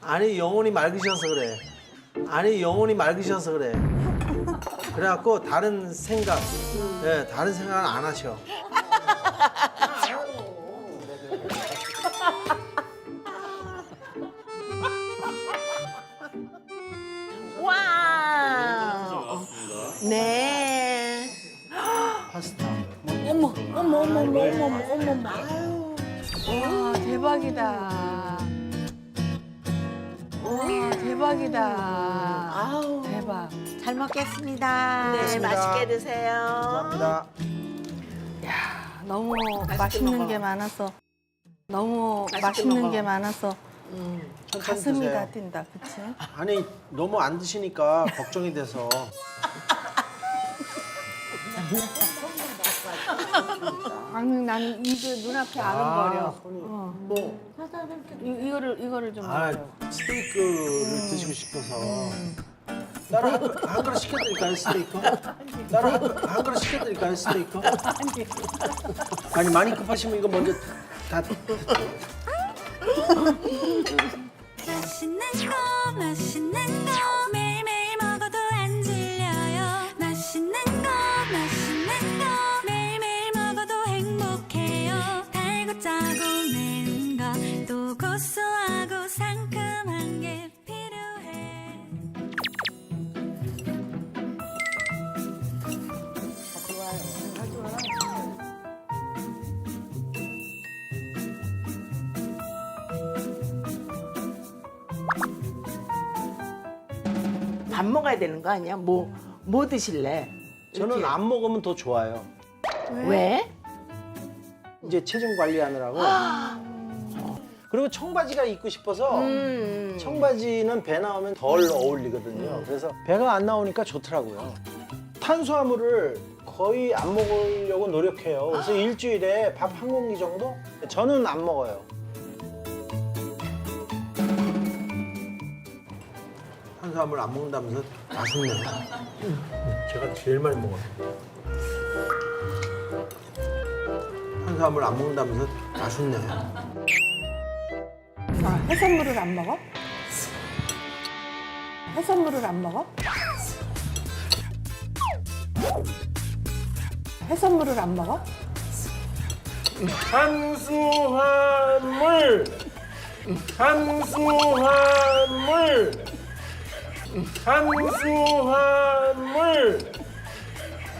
아니 영혼이 맑으셔서 그래. 아니 영혼이 맑으셔서 그래. 그래갖고 다른 생각, 예, 다른 생각은 안 하셔. 와. 네. 파스타. 어머, 어머, 어머, 어머, 어머, 어머, 어머. 아유. 와 대박이다. 와 대박이다. 아우. 대박. 잘 먹겠습니다. 네, 먹겠습니다. 맛있게 드세요. 감사합니다. 너무 맛있는 먹어. 게 많아서 너무 맛있게 맛있는 먹어. 게 많아서 천천히 가슴이 드세요. 다 뛴다, 그치? 아니 너무 안 드시니까 걱정이 돼서. 아니 나는 이게 눈앞에 아른거려. 아. 어. 뭐? 이, 이거를 이거를 좀 아. 스테이크를 드시고 싶어서. 따라 한, 그릇- 한 그릇 시켜드릴까요 스테이크? 따라 한, 그릇- 한 그릇 시켜드릴까요 스테이크? 아니 많이 급하시면 이거 먼저 다 맛있는 거 맛있는 거 밥 먹어야 되는 거 아니야? 뭐, 뭐 드실래? 저는 이렇게. 안 먹으면 더 좋아요. 왜? 이제 체중 관리하느라고. 그리고 청바지가 입고 싶어서 음. 청바지는 배 나오면 덜 어울리거든요. 그래서 배가 안 나오니까 좋더라고요. 탄수화물을 거의 안 먹으려고 노력해요. 그래서 일주일에 밥 한 공기 정도? 저는 안 먹어요. 탄수화물 안 먹는다면서 맛있네. 제가 제일 많이 먹어요. 탄수화물 안 먹는다면서 맛있네. 아, 해산물을 안 먹어? 해산물을 안 먹어? 해산물을 안 먹어? 탄수화물 탄수화물 탄수화물.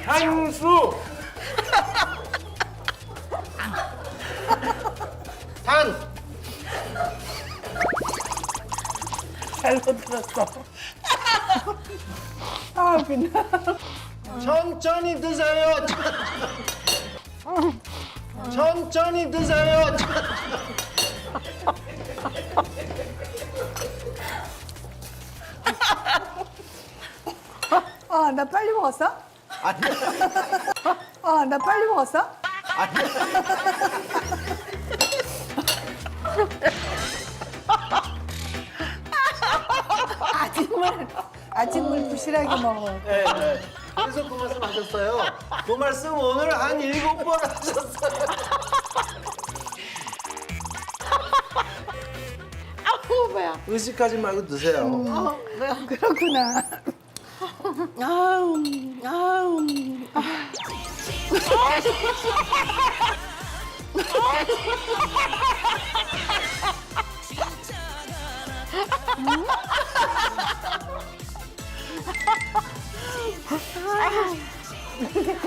탄수. 탄 잘못 들었어. 아, 그냥. 천천히 드세요. 천천히 드세요 나 빨리 먹었어? 아, 나 빨리 먹었어? 아침을, 아침을 부실하게 먹어. 네, 네. 그래서 그 말씀 하셨어요 그 말씀 오늘 한 일곱 번 하셨어요 아우, 뭐야. 의식하지 말고 드세요 어, 뭐야. 그렇구나. 아우, 아우.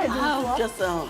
아, 웃겼어.